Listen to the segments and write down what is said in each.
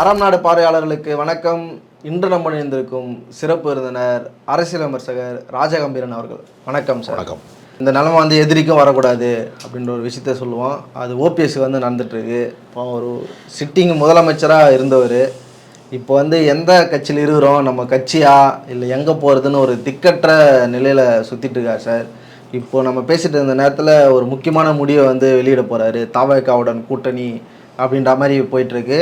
அறம் நாடு பார்வையாளர்களுக்கு வணக்கம். இன்று நம்ம இணைந்திருக்கும் சிறப்பு விருந்தினர் அரசியல் விமர்சகர் ராஜகம்பீரன் அவர்கள். வணக்கம் சார். வணக்கம். இந்த நிலைமை வந்து எதிரிக்கும் வரக்கூடாது அப்படின்ற ஒரு விஷயத்த சொல்லுவோம். அது ஓபிஎஸ் வந்து நடந்துட்டு இருக்கு இப்போ ஒரு சிட்டிங் முதலமைச்சராக இருந்தவர். இப்போ வந்து எந்த கட்சியில் இருக்கிறோம்? நம்ம கட்சியா? இல்லை எங்கே போகிறதுன்னு ஒரு திக்கற்ற நிலையில் சுற்றிட்டு இருக்கார் சார். இப்போ நம்ம பேசிட்டு இருந்த நேரத்தில் ஒரு முக்கியமான முடிவை வந்து வெளியிட போகிறாரு தாவகாவுடன் கூட்டணி அப்படின்ற மாதிரி போயிட்டுருக்கு.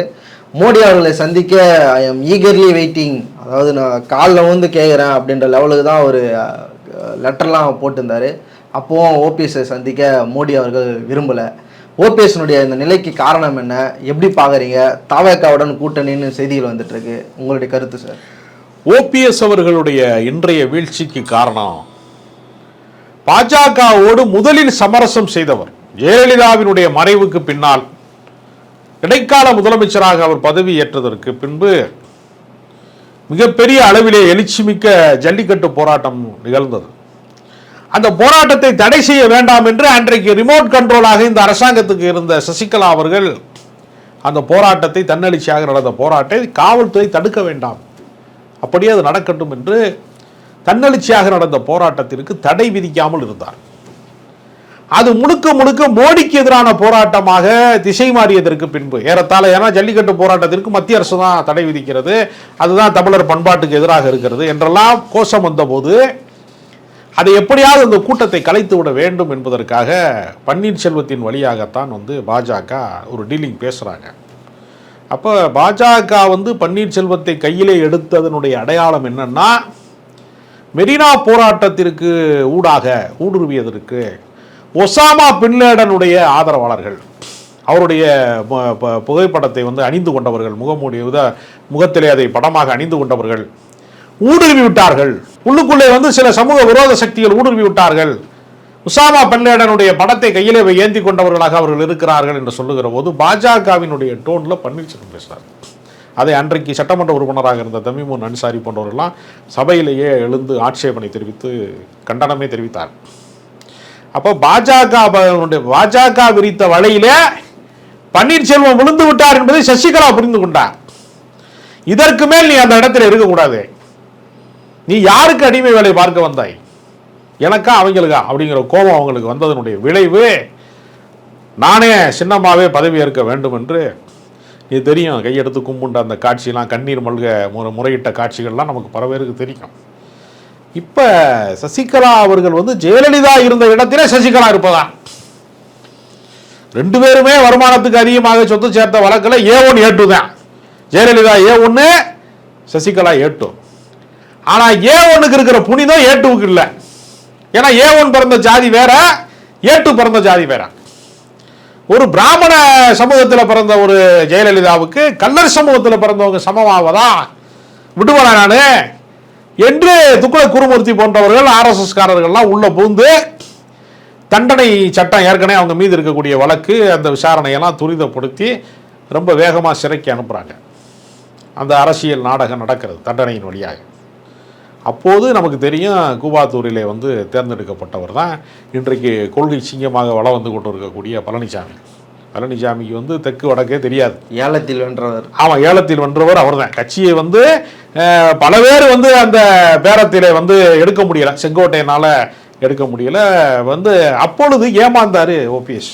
மோடி அவர்களை சந்திக்க ஐ எம் ஈகர்லி வெயிட்டிங் அதாவது நான் காலில் வந்து கேட்குறேன் அப்படின்ற லெவலுக்கு தான் ஒரு லெட்டர்லாம் போட்டிருந்தார். அப்போவும் ஓபிஎஸை சந்திக்க மோடி அவர்கள் விரும்பலை. ஓபிஎஸ்னுடைய இந்த நிலைக்கு காரணம் என்ன? எப்படி பார்க்குறீங்க தாவகாவுடன் கூட்டணின்னு செய்திகள் வந்துட்டுருக்கு. உங்களுடைய கருத்து சார் ஓபிஎஸ் அவர்களுடைய இன்றைய வீழ்ச்சிக்கு காரணம் பாஜகவோடு முதலில் சமரசம் செய்தவர். ஜெயலலிதாவினுடைய மறைவுக்கு பின்னால் இடைக்கால முதலமைச்சராக அவர் பதவி ஏற்றதற்கு பின்பு மிகப்பெரிய அளவிலே எழுச்சிமிக்க ஜல்லிக்கட்டு போராட்டம் நிகழ்ந்தது. அந்த போராட்டத்தை தடை செய்ய வேண்டாம் என்று அன்றைக்கு ரிமோட் கண்ட்ரோலாக இந்த அரசாங்கத்துக்கு இருந்த சசிகலா அவர்கள் அந்த போராட்டத்தை தன்னெழுச்சியாக நடந்த போராட்டத்தை காவல்துறை தடுக்க வேண்டாம். அப்படியே அது நடக்கட்டும் என்று தன்னெழுச்சியாக நடந்த போராட்டத்திற்கு தடை விதிக்காமல் இருந்தார். அது முழுக்க முழுக்க மோடிக்கு எதிரான போராட்டமாக திசை மாறியதற்கு பின்பு. ஏறத்தாழ ஏன்னா ஜல்லிக்கட்டு போராட்டத்திற்கு மத்திய அரசு தான் தடை விதிக்கிறது. அதுதான் தமிழர் பண்பாட்டுக்கு எதிராக இருக்கிறது என்றெல்லாம் கோஷம் வந்தபோது அதை எப்படியாவது அந்த கூட்டத்தை கலைத்து விட வேண்டும் என்பதற்காக பன்னீர்செல்வத்தின் வழியாகத்தான் வந்து பாஜக ஒரு டீலிங் பேசுகிறாங்க அப்போ பாஜக வந்து பன்னீர்செல்வத்தை கையிலே எடுத்ததனுடைய அடையாளம் என்னன்னா மெரினா போராட்டத்திற்கு ஊடாக ஊடுருவியதற்கு ஒசாமா பின்லேடனுடைய ஆதரவாளர்கள். அவருடைய ப- புகைப்படத்தை வந்து அணிந்து கொண்டவர்கள் முகமூடி உத- முகத்திலே அதை படமாக அணிந்து கொண்டவர்கள். ஊடுருவி விட்டார்கள். உள்ளுக்குள்ளே வந்து சில சமூக விரோத சக்திகள் ஊடுருவி விட்டார்கள். உசாமா பின்லேடனுடைய படத்தை கையிலே ஏந்தி கொண்டவர்களாக அவர்கள் இருக்கிறார்கள் என்று சொல்லுகிற போது பாஜகவினுடைய டோனில் பன்னீர்செல்வம் பேசுறார். அதை அன்றைக்கு சட்டமன்ற உறுப்பினராக இருந்த தமிமுன் அன்சாரி போன்றவர்கள்லாம் சபையிலேயே எழுந்து ஆட்சேபனை தெரிவித்து கண்டனமே தெரிவித்தார். அப்போ பாஜக பாஜக விரித்த வலையிலே பன்னீர்செல்வம் விழுந்து விட்டார் என்பதை சசிகலா புரிந்து கொண்டார். இதற்கு மேல் நீ அந்த இடத்துல இருக்கக்கூடாது. நீ யாருக்கு அடிமை வேலை பார்க்க வந்தாய்? எனக்கா அவங்களுக்கா? அப்படிங்கிற கோபம் அவங்களுக்கு வந்ததனுடைய விளைவு. நானே சின்னமாவே பதவி ஏற்க வேண்டும் என்று நீ தெரியும் கையெடுத்து கும்புண்ட அந்த காட்சியெல்லாம் கண்ணீர் மல்க முறையிட்ட காட்சிகள்லாம் நமக்கு பல பேருக்கு தெரியும். இப்போ சசிகலா அவர்கள் வந்து ஜெயலலிதா இருந்த இடத்திலே சசிகலா இருப்பதா ரெண்டு பேருமே வருமானத்துக்கு அதிகமாக சொத்து சேர்த்த வழக்கில் ஏ ஒன் ஏ டூ தான் ஜெயலலிதா ஏ ஒன்று சசிகலா ஏ டூ ஆனால் ஏ ஒன்றுக்கு இருக்கிற புனிதம் ஏ டூவுக்கு இல்லை. ஏன்னா ஏ ஒன் பிறந்த ஜாதி வேற ஏ டூ பிறந்த ஜாதி வேற. ஒரு பிராமண சமூகத்தில் பிறந்த ஒரு ஜெயலலிதாவுக்கு கல்லர் சமூகத்தில் பிறந்தவங்க சமமாவதா? விடுவனா நான்? என்று துக்குள குருமூர்த்தி போன்றவர்கள் ஆர்எஸ்எஸ் காரர்கள்லாம் உள்ள தண்டனை சட்டம் ஏற்கனவே அவங்க மீது இருக்கக்கூடிய வழக்கு அந்த விசாரணையெல்லாம் துரிதப்படுத்தி ரொம்ப வேகமாக சிறைக்கு அனுப்புகிறாங்க அந்த அரசியல் நாடகம் நடக்கிறது தண்டனையின் வழியாக. அப்போது நமக்கு தெரியும் கூபாத்தூரிலே வந்து தேர்ந்தெடுக்கப்பட்டவர் தான் இன்றைக்கு கொள்கை சிங்கமாக வளம் வந்து கொண்டு இருக்கக்கூடிய பழனிசாமி பழனிசாமிக்கு வந்து தெற்கு வடக்கே தெரியாது. ஏலத்தில் வென்றவர். ஆமாம் ஏலத்தில் வென்றவர் அவர்தான். கட்சியை வந்து பல பேர் வந்து அந்த பேரத்திலே வந்து எடுக்க முடியல. செங்கோட்டையனால எடுக்க முடியல. வந்து அப்பொழுது ஏமாந்தாரு ஓபிஎஸ்.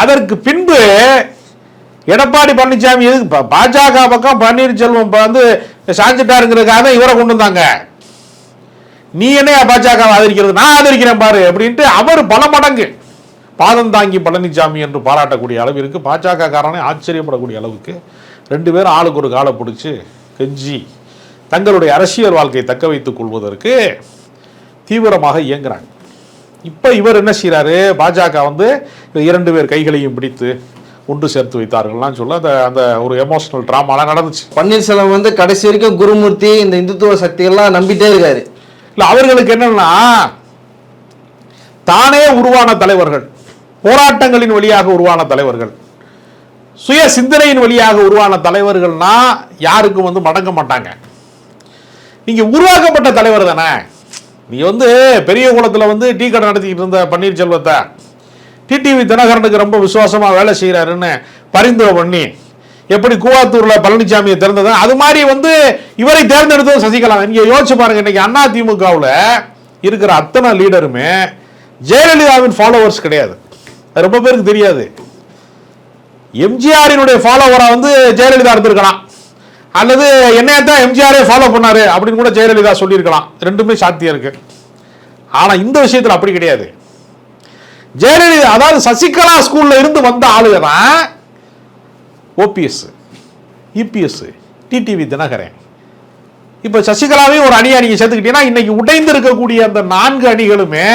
அதற்கு பின்பு எடப்பாடி பழனிசாமி எதுக்கு பாஜக பக்கம் பன்னீர்செல்வம் வந்து சாஞ்சிட்டாருங்கிறதுக்காக தான் இவரை கொண்டு வந்தாங்க. நீ என்ன பாஜக ஆதரிக்கிறது? நான் ஆதரிக்கிறேன் பாரு அப்படின்ட்டு அவர் பல மடங்கு பாதம் தாங்கி பழனிசாமி என்று பாராட்டக்கூடிய அளவிற்கு பாஜக காரனே ஆச்சரியப்படக்கூடிய அளவுக்கு ரெண்டு பேரும் ஆளுக்கு ஒரு காலை பிடிச்சி கெஞ்சி தங்களுடைய அரசியல் வாழ்க்கையை தக்க வைத்துக் கொள்வதற்கு தீவிரமாக இயங்குறாங்க. இப்போ இவர் என்ன செய்றாரு? பாஜக வந்து இரண்டு பேர் கைகளையும் பிடித்து ஒன்று சேர்த்து வைத்தார்கள்லாம் சொல்ல அந்த அந்த ஒரு எமோஷனல் ட்ராமாலாம் நடந்துச்சு. பன்னீர்செல்வம் வந்து கடைசி வரைக்கும் குருமூர்த்தி இந்த இந்துத்துவ சக்திகள்லாம் நம்பிட்டே இருக்காரு. இல்லை அவர்களுக்கு என்னன்னா தானே உருவான தலைவர்கள். போராட்டங்களின் வழியாக உருவான தலைவர்கள். சுய சிந்தனையின் வழியாக உருவான தலைவர்கள்னா யாருக்கும் வந்து மடங்க மாட்டாங்க. நீங்கள் உருவாக்கப்பட்ட தலைவர் தானே. நீ வந்து பெரிய குளத்தில் வந்து டீ கடை நடத்திக்கிட்டு இருந்த பன்னீர்செல்வத்தை டிடிவி தினகரனுக்கு ரொம்ப விசுவாசமாக வேலை செய்கிறாருன்னு பரிந்துரை பண்ணி எப்படி கூவாத்தூரில் பழனிசாமியை திறந்தது? அது மாதிரி வந்து இவரை தேர்ந்தெடுத்தது சசிகலா. இங்கே யோசிச்சு பாருங்க இன்னைக்கு அண்ணா திமுகவில் இருக்கிற அத்தனை லீடருமே ஜெயலலிதாவின் ஃபாலோவர்ஸ் கிடையாது. அது ரொம்ப பேருக்கு தெரியாது. எம்ஜிஆரினுடைய ஃபாலோவராக வந்து ஜெயலலிதா இருந்திருக்கலாம். அல்லது என்னைய தான் எம்ஜிஆரே ஃபாலோ பண்ணார் அப்படின்னு கூட ஜெயலலிதா சொல்லியிருக்கலாம். ரெண்டுமே சாத்தியம் இருக்குது ஆனால் இந்த விஷயத்தில் அப்படி கிடையாது. ஜெயலலிதா அதாவது சசிகலா ஸ்கூலில் இருந்து வந்த ஆளுங்க தான் ஓபிஎஸ் இபிஎஸ் டிடிவி தினகரன். இப்போ சசிகலாவையும் ஒரு அணியை நீங்கள் சேர்த்துக்கிட்டீங்கன்னா இன்னைக்கு உடைந்து இருக்கக்கூடிய அந்த நான்கு அணிகளுமே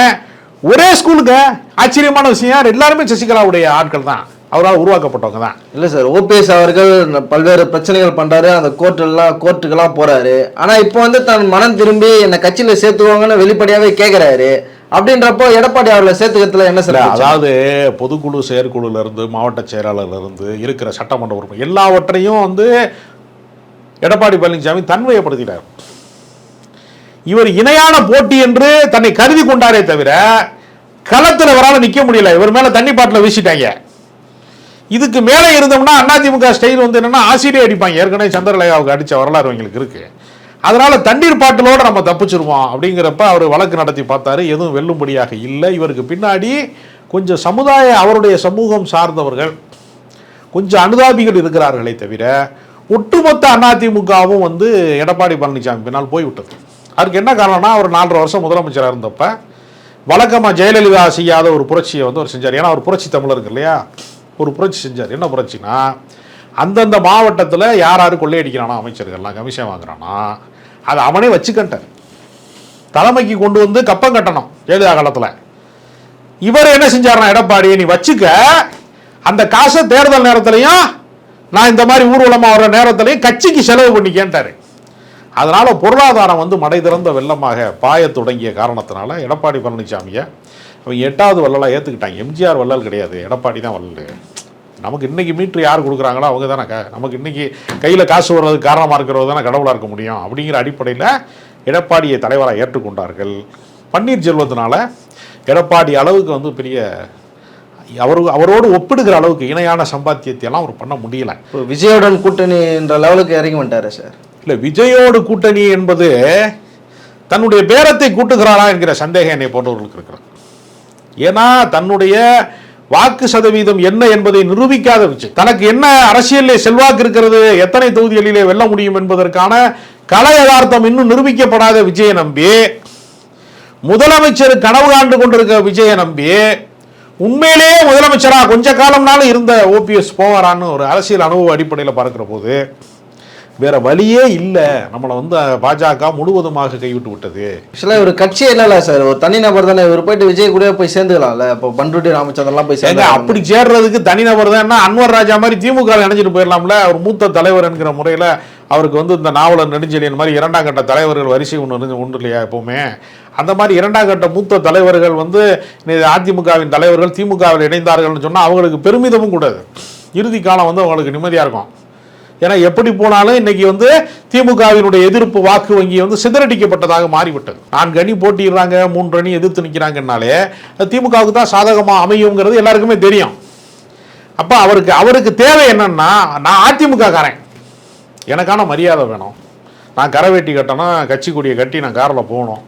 ஒரே ஸ்கூலுக்கு ஆச்சரியமான விஷயம். எல்லாருமே சசிகலாவுடைய ஆட்கள் தான். அவரால் உருவாக்கப்பட்டவங்க தான். இல்லை சார் ஓபிஎஸ் அவர்கள் பல்வேறு பிரச்சனைகள் பண்றாரு. அந்த கோர்ட்டெல்லாம் கோர்ட்டுக்கெல்லாம் போறாரு. ஆனா இப்போ வந்து தன் மனம் திரும்பி என்னை கட்சியில சேர்த்துவாங்கன்னு வெளிப்படையாவே கேட்குறாரு அப்படின்றப்போ எடப்பாடி அவர்களை சேர்த்துக்கிறதுல என்ன சார்? அதாவது பொதுக்குழு செயற்குழுல இருந்து மாவட்ட செயலாளர்ல இருந்து இருக்கிற சட்டமன்ற உறுப்பினர் எல்லாவற்றையும் வந்து எடப்பாடி பழனிசாமி தன்மையப்படுத்திட்டார் இவர் இணையான போட்டி என்று தன்னை கருதி கொண்டாரே தவிர களத்தில் இவரால நிக்க முடியல. இவர் மேல தண்ணி பாட்டில் வீசிட்டாங்க. இதுக்கு மேலே இருந்தோம்னா அதிமுக ஸ்டைல் வந்து என்னன்னா ஆசிரியர் அடிப்பாங்க. ஏற்கனவே சந்திரலேகாவுக்கு அடிச்ச வரலாறு எங்களுக்கு இருக்கு. அதனால தண்ணீர் பாட்டிலோட நம்ம தப்பிச்சிருவோம் அப்படிங்கிறப்ப அவர் வழக்கு நடத்தி பார்த்தாரு. எதுவும் வெல்லும்படியாக இல்லை. இவருக்கு பின்னாடி கொஞ்சம் சமுதாய அவருடைய சமூகம் சார்ந்தவர்கள் கொஞ்சம் அனுதாபிகள் இருக்கிறார்களே தவிர ஒட்டுமொத்த அதிமுகவும் வந்து எடப்பாடி பழனிசாமி பின்னால் போய்விட்டது. அதுக்கு என்ன காரணம்னா அவர் நாலரை வருஷம் முதலமைச்சராக இருந்தப்ப வழக்கமாக ஜெயலலிதா செய்யாத ஒரு புரட்சியை வந்து அவர் செஞ்சார். ஏன்னா அவர் புரட்சி தமிழருக்கு இல்லையா? ஒரு புரட்சி செஞ்சார். என்ன புரட்சினா அந்தந்த மாவட்டத்தில் யார் யார் கொள்ளையடிக்கிறானா அமைச்சர்கள்லாம் கமிஷன் வாங்குறானா அதை அவனே வச்சுக்கிட்டார். தலைமைக்கு கொண்டு வந்து கப்பம் கட்டணும் ஜெயலலிதா காலத்தில். இவர் என்ன செஞ்சாருன்னா எடப்பாடி நீ வச்சுக்க அந்த காசை தேர்தல் நேரத்திலையும் நான் இந்த மாதிரி ஊர்வலமாக வர நேரத்திலையும் கட்சிக்கு செலவு பண்ணிக்கேன்ட்டாரு. அதனால் பொருளாதாரம் வந்து மடை திறந்த வெள்ளமாக பாய தொடங்கிய காரணத்தினால எடப்பாடி பழனிசாமியை அவங்க எட்டாவது வள்ளலாக ஏற்றுக்கிட்டாங்க எம்ஜிஆர் வள்ளல் கிடையாது. எடப்பாடி தான் வள்ளல். நமக்கு இன்றைக்கி மீட்ரு யார் கொடுக்குறாங்களோ அவங்க தானே க நமக்கு இன்றைக்கி கையில் காசு வர்றதுக்கு காரணமாக இருக்கிறது தானே கடவுளாக இருக்க முடியும் அப்படிங்கிற அடிப்படையில் எடப்பாடியை தலைவராக ஏற்றுக்கொண்டார்கள். பன்னீர்செல்வத்தினால எடப்பாடி அளவுக்கு வந்து பெரிய அவரு அவரோடு ஒப்பிடுகிற அளவுக்கு இணையான சம்பாத்தியத்தை எல்லாம் அவர் பண்ண முடியல. இப்போ விஜயுடன் கூட்டணின்ற லெவலுக்கு இறங்கி வந்துட்டார் சார். இல்லை விஜயோடு கூட்டணி என்பது தன்னுடைய பேரத்தை கூட்டுகிறாரா என்கிற சந்தேகம் என்னை போன்றவர்களுக்கு இருக்கிறார் ஏன்னா தன்னுடைய வாக்கு சதவீதம் என்ன என்பதை நிரூபிக்காத விஜய் தனக்கு என்ன அரசியலில் செல்வாக்கு இருக்கிறது எத்தனை தொகுதிகளிலே வெல்ல முடியும் என்பதற்கான கள யதார்த்தம் இன்னும் நிரூபிக்கப்படாத விஜயை நம்பி முதலமைச்சர் கனவு காண்டு கொண்டிருக்க விஜயை நம்பி உண்மையிலேயே முதலமைச்சரா கொஞ்ச காலம்னாலும் இருந்த ஓபிஎஸ் போவாரான்னு ஒரு அரசியல் அனுபவ அடிப்படையில் பார்க்கிற போது வேற வழியே இல்லை. நம்மளை வந்து பாஜக முழுவதுமாக கைவிட்டு விட்டது. ஆக்சுவலாக இவர் கட்சியே இல்லைல்ல சார். ஒரு தனிநபர் தானே. இவர் போயிட்டு விஜய் கூட போய் சேர்ந்துக்கலாம்ல. இப்போ பண்ருட்டி ராமச்சந்திரன்லாம் போய் சேர்ந்து அப்படி சேர்றதுக்கு தனிநபர் தான். அன்வர் ராஜா மாதிரி திமுக இணைஞ்சிட்டு போயிடலாம்ல? அவர் மூத்த தலைவர் என்கிற முறையில் அவருக்கு வந்து இந்த நாவலர் நெடுஞ்செழியன் மாதிரி இரண்டாம் கட்ட தலைவர்கள் வரிசை ஒன்று உண்டு இல்லையா எப்பவுமே? அந்த மாதிரி இரண்டாம் கட்ட மூத்த தலைவர்கள் வந்து அதிமுகவின் தலைவர்கள் திமுகவில் இணைந்தார்கள்னு சொன்னால் அவங்களுக்கு பெருமிதமும் கூடாது. இறுதி காலம் வந்து அவங்களுக்கு நிம்மதியாக இருக்கும். ஏன்னா எப்படி போனாலும் இன்னைக்கு வந்து திமுகவினுடைய எதிர்ப்பு வாக்கு வங்கி வந்து சிதறடிக்கப்பட்டதாக மாறிவிட்டது. நான்கு அணி போட்டிடுறாங்க மூன்று அணி எதிர்த்து நிற்கிறாங்கனாலே திமுகவுக்கு தான் சாதகமாக அமையுங்கிறது எல்லாருக்குமே தெரியும். அப்போ அவருக்கு அவருக்கு தேவை என்னன்னா நான் அதிமுக காரன் எனக்கான மரியாதை வேணும். நான் கரை வெட்டி கட்டணும் கட்சி கொடியை கட்டி நான் காரில் போகணும்.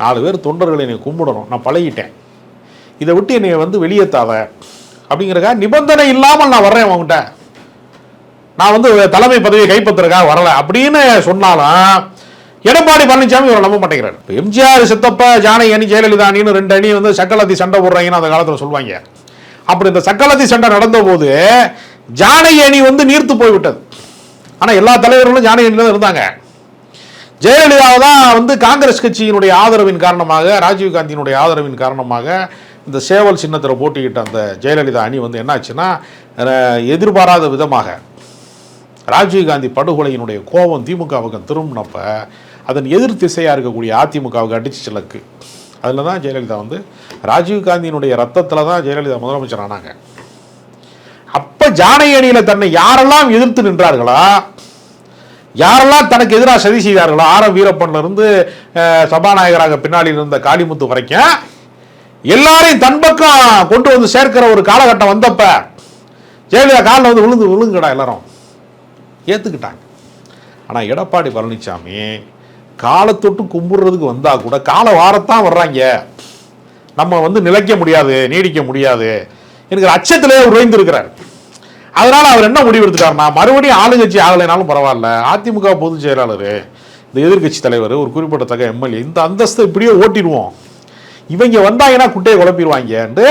நாலு பேர் தொண்டர்களை என்னை கும்பிடணும். நான் பழகிட்டேன். இதை விட்டு என்னை வந்து வெளியேத்தாத அப்படிங்கிறக்கா நிபந்தனை இல்லாமல் நான் வர்றேன் உங்ககிட்ட நான் வந்து தலைமை பதவியை கைப்பற்றுறதுக்காக வரல அப்படின்னு சொன்னாலும் எடப்பாடி பழனிசாமி இவரை நம்ப மாட்டேங்கிறாரு. இப்போ எம்ஜிஆர் சித்தப்பா ஜானகி அணி ஜெயலலிதா அணின்னு ரெண்டு அணி வந்து சக்கலத்தி சண்டை போடுறாங்கன்னு அந்த காலத்தில் சொல்லுவாங்க. அப்படி இந்த சக்கலத்தி சண்டை நடந்த போது ஜானகி அணி வந்து நீர்த்து போய்விட்டது. ஆனால் எல்லா தலைவர்களும் ஜானகி அணியில் தான் இருந்தாங்க. ஜெயலலிதாவை தான் வந்து காங்கிரஸ் கட்சியினுடைய ஆதரவின் காரணமாக ராஜீவ்காந்தியினுடைய ஆதரவின் காரணமாக இந்த சேவல் சின்னத்தில் போட்டிக்கிட்ட அந்த ஜெயலலிதா அணி வந்து என்னாச்சுன்னா எதிர்பாராத விதமாக ராஜீவ்காந்தி படுகொலையினுடைய கோபம் திமுகவுக்கு திரும்பினப்ப அதன் எதிர் திசையாக இருக்கக்கூடிய அதிமுகவுக்கு அடிச்சு சிலக்கு. அதில் தான் ஜெயலலிதா வந்து ராஜீவ்காந்தியினுடைய ரத்தத்தில் தான் ஜெயலலிதா முதலமைச்சர் ஆனாங்க. அப்போ ஜானகி அணியில் தன்னை யாரெல்லாம் எதிர்த்து நின்றார்களோ? யாரெல்லாம் தனக்கு எதிராக சதி செய்தார்களோ? ஆரம் வீரப்பன்லேருந்து சபாநாயகராக பின்னாடி இருந்த காளிமுத்து வரைக்கும் எல்லாரையும் தன் பக்கம் கொண்டு வந்து சேர்க்கிற ஒரு காலகட்டம் வந்தப்ப ஜெயலலிதா காலில் வந்து விழுந்து விழுங்குடா எல்லாரும். ஏற்றுக்கிட்டாங்க ஆனால் எடப்பாடி பழனிசாமி காலத்தொட்டு கும்பிடுறதுக்கு வந்தால் கூட கால வாரத்தான் வர்றாங்க. நம்ம வந்து நிலைக்க முடியாது நீடிக்க முடியாது. எனக்கு அச்சத்திலே உறைந்திருக்கிறார். அதனால் அவர் என்ன முடிவெடுத்துக்காருன்னா மறுபடியும் ஆளுங்கட்சி ஆகலைனாலும் பரவாயில்ல. அதிமுக பொதுச் செயலாளர் இந்த எதிர்க்கட்சி தலைவர் ஒரு குறிப்பிடத்தக்க எம்எல்ஏ இந்த அந்தஸ்தை இப்படியே ஓட்டிடுவோம். இவங்க வந்தாங்கன்னா குட்டையை குழப்பிடுவாங்கன்ட்டு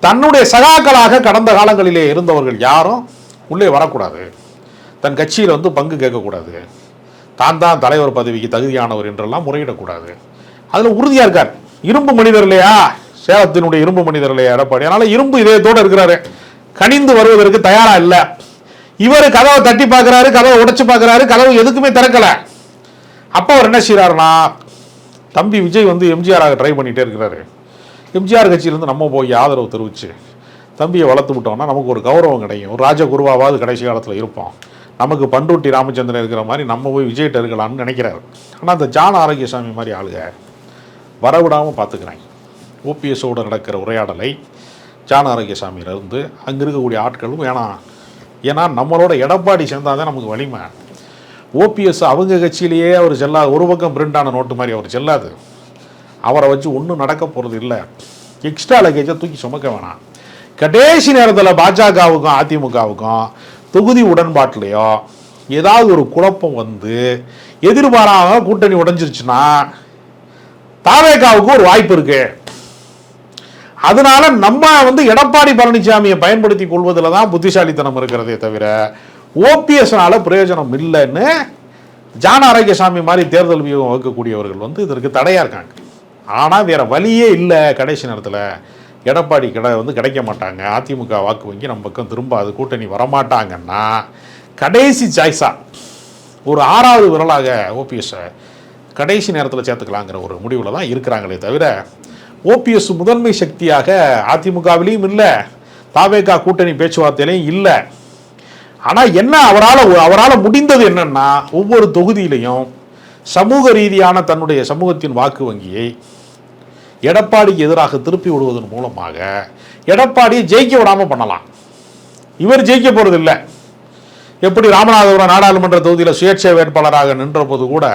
தன்னுடைய சகாக்களாக கடந்த காலங்களிலே இருந்தவர்கள் யாரும் உள்ளே வரக்கூடாது. தன் கட்சியில் வந்து பங்கு கேட்கக்கூடாது. தான் தான் தலைவர் பதவிக்கு தகுதியானவர் என்றெல்லாம் முறையிடக்கூடாது. அதில் உறுதியாக இருக்கார். இரும்பு மனிதர் இல்லையா? சேலத்தினுடைய இரும்பு மனிதர் இல்லையா எடப்பாடி? அதனால் இரும்பு இதயத்தோடு இருக்கிறாரு. கனிந்து வருவதற்கு தயாரா இல்லை. இவர் கதவை தட்டி பார்க்குறாரு கதவை உடைச்சு பார்க்குறாரு கதவு எதுக்குமே திறக்கலை. அப்போ அவர் என்ன செய்கிறாருனா தம்பி விஜய் வந்து எம்ஜிஆராக ட்ரை பண்ணிகிட்டே இருக்கிறாரு. எம்ஜிஆர் கட்சியிலேருந்து நம்ம போய் ஆதரவு தெரிவித்து தம்பியை வளர்த்து விட்டோம்னா நமக்கு ஒரு கௌரவம் கிடைக்கும். ஒரு ராஜகுருவாவது கடைசி காலத்தில் இருப்போம். நமக்கு பண்டூட்டி ராமச்சந்திரன் இருக்கிற மாதிரி நம்ம போய் விஜய்கிட்ட இருக்கலாம்னு நினைக்கிறாரு. ஆனால் அந்த ஜான் ஆரோக்கியசாமி மாதிரி ஆளுக வரவிடாமல் பார்த்துக்கிறாங்க ஓபிஎஸோடு நடக்கிற உரையாடலை ஜான் ஆரோக்கியசாமியிலேருந்து அங்கே இருக்கக்கூடிய ஆட்களும் வேணாம் ஏன்னா நம்மளோட எடப்பாடி சேர்ந்தால் தான் நமக்கு வலிமை. ஓபிஎஸ் அவங்க கட்சியிலேயே அவர் செல்லாது. ஒரு பக்கம் பிரிண்டான நோட்டு மாதிரி அவர் செல்லாது. அவரை வச்சு ஒன்றும் நடக்க போகிறது இல்லை. எக்ஸ்ட்ரா லக்கேஜை தூக்கி சுமக்க வேணாம். கடைசி நேரத்தில் பாஜகவுக்கும் அதிமுகவுக்கும் தொகுதி உடன்பாட்டிலையோ ஏதாவது ஒரு குழப்பம் வந்து எதிர்பாராக கூட்டணி உடைஞ்சிருச்சுன்னா தாவேகாவுக்கு ஒரு வாய்ப்பு இருக்கு. அதனால நம்ம வந்து எடப்பாடி பழனிசாமியை பயன்படுத்தி கொள்வதில் தான் புத்திசாலித்தனம் இருக்கிறதே தவிர ஓபிஎஸ்னால பிரயோஜனம் இல்லைன்னு ஜான ஆரோக்கியசாமி மாதிரி தேர்தல் வியூகம் வகுக்கக்கூடியவர்கள் வந்து இதற்கு தடையாக இருக்காங்க. ஆனால் வேற வழியே இல்லை கடைசி நேரத்தில். எடப்பாடி கிட வந்து கிடைக்க மாட்டாங்க. அதிமுக வாக்கு வங்கி நம்ம பக்கம் திரும்பாது கூட்டணி வரமாட்டாங்கன்னா கடைசி சாய்ஸாக ஒரு ஆறாவது விரலாக ஓபிஎஸ்ஸை கடைசி நேரத்தில் சேர்த்துக்கலாங்கிற ஒரு முடிவில் தான் இருக்கிறாங்களே தவிர ஓபிஎஸ் முதன்மை சக்தியாக அதிமுகவிலையும் இல்லை தாவேகா கூட்டணி பேச்சுவார்த்தையிலையும் இல்லை. ஆனால் என்ன அவரால் அவரால் முடிந்தது என்னன்னா ஒவ்வொரு தொகுதியிலையும் சமூக ரீதியான தன்னுடைய சமூகத்தின் வாக்கு வங்கியை எடப்பாடிக்கு எதிராக திருப்பி விடுவதன் மூலமாக எடப்பாடியை ஜெயிக்க விடாமல் பண்ணலாம். இவர் ஜெயிக்க போகிறது இல்லை எப்படி ராமநாதபுரம் நாடாளுமன்ற தொகுதியில் சுயேட்சை வேட்பாளராக நின்றபோது கூட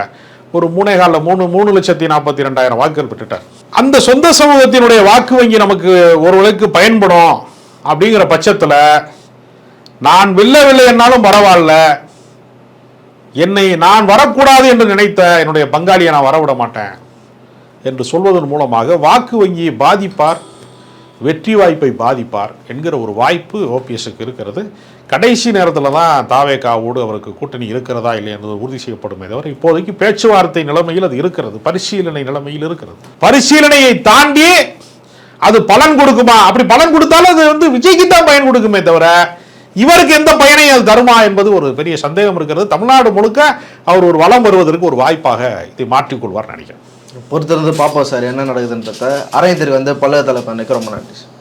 ஒரு மூணே காலில் மூணு மூணு லட்சத்தி நாற்பத்தி ரெண்டாயிரம் வாக்குகள் பெற்றுட்டார். அந்த சொந்த சமூகத்தினுடைய வாக்கு வங்கி நமக்கு ஓரளவுக்கு பயன்படும் அப்படிங்கிற பட்சத்தில் நான் வெல்லவில்லை என்னாலும் பரவாயில்ல. என்னை நான் வரக்கூடாது என்று நினைத்த என்னுடைய பங்காளியை நான் வரவிட மாட்டேன். என்று சொல்வதன் மூலமாக வாக்கு வங்கியை பாதிப்பார் வெற்றி வாய்ப்பை பாதிப்பார் என்கிற ஒரு வாய்ப்பு ஓபிஎஸ்க்கு இருக்கிறது. கடைசி நேரத்தில் தான் தாவேகாவோடு அவருக்கு கூட்டணி இருக்கிறதா இல்லை என்பது உறுதி செய்யப்படுமே தவிர இப்போதைக்கு பேச்சுவார்த்தை நிலைமையில் அது இருக்கிறது. பரிசீலனை நிலைமையில் இருக்கிறது. பரிசீலனையை தாண்டி அது பலன் கொடுக்குமா? அப்படி பலன் கொடுத்தாலும் அது வந்து விஜய்க்கு தான் பயன் கொடுக்குமே தவிர இவருக்கு எந்த பயனை அது தருமா என்பது ஒரு பெரிய சந்தேகம் இருக்கிறது. தமிழ்நாடு முழுக்க அவர் ஒரு வளம் வருவதற்கு ஒரு வாய்ப்பாக இதை மாற்றிக்கொள்வார் நினைக்கிறேன். பொறுத்திருந்து பார்ப்போம் சார் என்ன நடக்குதுன்றத. அரையத்திற்கு வந்து பல்லவ தலைப்பு ரொம்ப நன்றி சார்.